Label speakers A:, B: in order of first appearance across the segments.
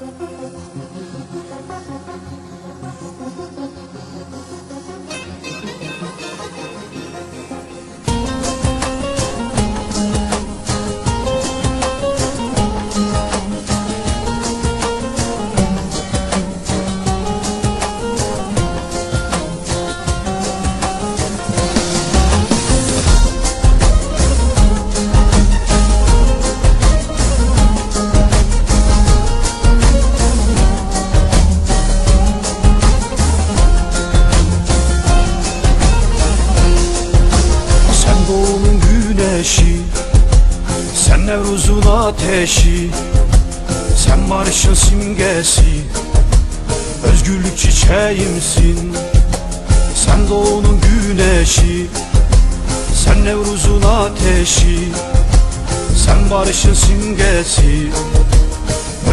A: Sen ateşi Sen barışın simgesi Özgürlük çiçeğimsin. Sen doğunun güneşi Sen Nevruz'un ateşi Sen barışın simgesi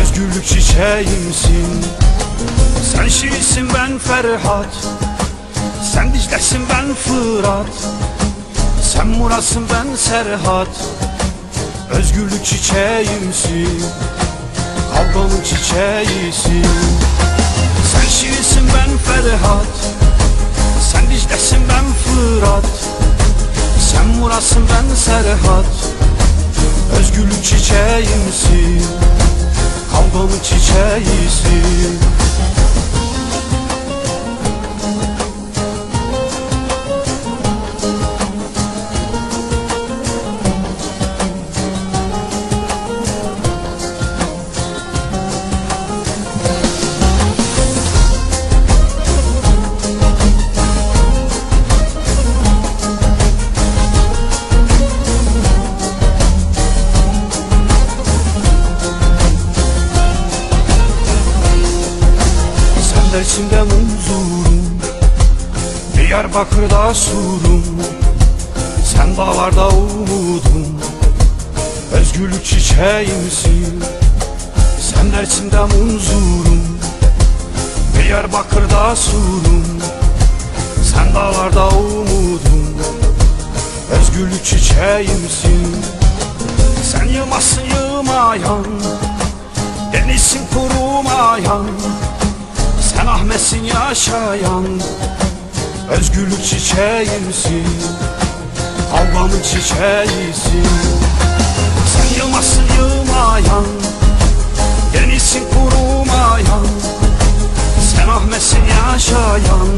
A: Özgürlük çiçeğimsin. Sen Şirinsin ben Ferhat Sen Dicle'sin ben Fırat. Sen Murat'sın ben Serhat Özgürlük çiçeğimsin Kavganın çiçeğisin. Sen Şirinsin ben Ferhat Sen Dicle'sin ben Fırat. Sen Murat'sın ben Serhat. Özgürlük çiçeğimsin Kavganın çiçeğisin Dersim'de munzurum Diyarbakır'da surum Sen dağlarda umudum Özgürlük çiçeğimsin. Sen Dersim'de munzurum Diyarbakır'da surum Sen dağlarda umudum Özgürlük çiçeğimsin. Sen yılmazsın yılmayan Denizsin kurumayan sen Ahmet'sin yaşayan Özgürlük çiçeğimsin Kavgamın çiçeğisin. Sen yılmazsın yılmayan Denizsin kurumayan. Sen Ahmet'sin yaşayan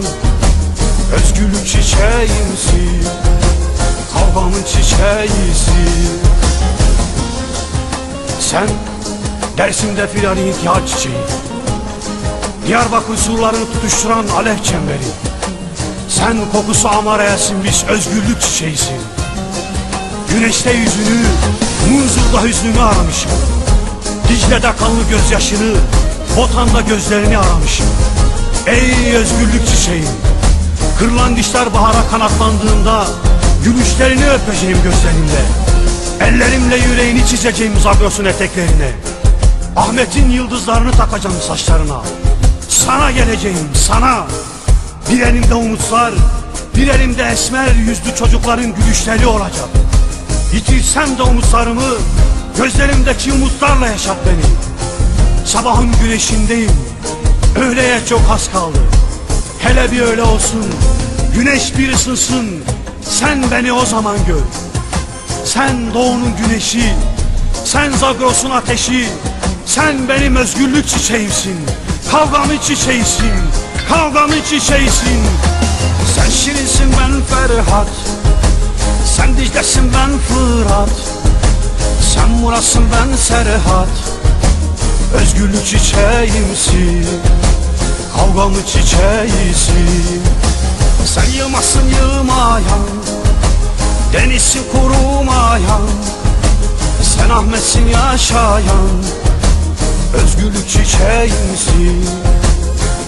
A: Özgürlük çiçeğimsin Kavgamın çiçeğisin. Sen Dersim'de filan intihar çiçeği Diyarbakır surlarını tutuşturan alev çemberi. Sen kokusu amaraya sinmiş özgürlük çiçeğisin Güneşte yüzünü, Munzur'da hüznünü aramışım. Dicle'de kanlı gözyaşını, Botan'da gözlerini aramışım. Ey özgürlük çiçeğim! Kırlangıçlar bahara kanatlandığında Gülüşlerini öpeceğim gözlerimle. Ellerimle yüreğini çizeceğim Zagros'un eteklerine. Ahmet'in yıldızlarını takacağım saçlarına Sana geleceğim sana. Bir elimde umutlar Bir elimde esmer yüzlü çocukların gülüşleri olacak. Yitirsem de umutlarımı Gözlerimdeki umutlarla yaşat beni. Sabahın güneşindeyim Öğleye çok az kaldı. Hele bir öyle olsun Güneş bir ısınsın. Sen beni o zaman gör. Sen doğunun güneşi Sen Zagros'un ateşi. Sen benim özgürlük çiçeğimsin Kavgamın çiçeğisin Kavgamın çiçeğisin Sen Şirinsin ben Ferhat. Sen Dicle'sin ben Fırat. Sen Murat'sın ben Serhat. Özgürlük çiçeğimsin Kavgamın çiçeğisin Sen yılmazsın yılmayan Denizsin kurumayan. Sen Ahmet'sin yaşayan Özgürlük çiçeğimsin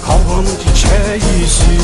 A: Kavganın çiçeğisin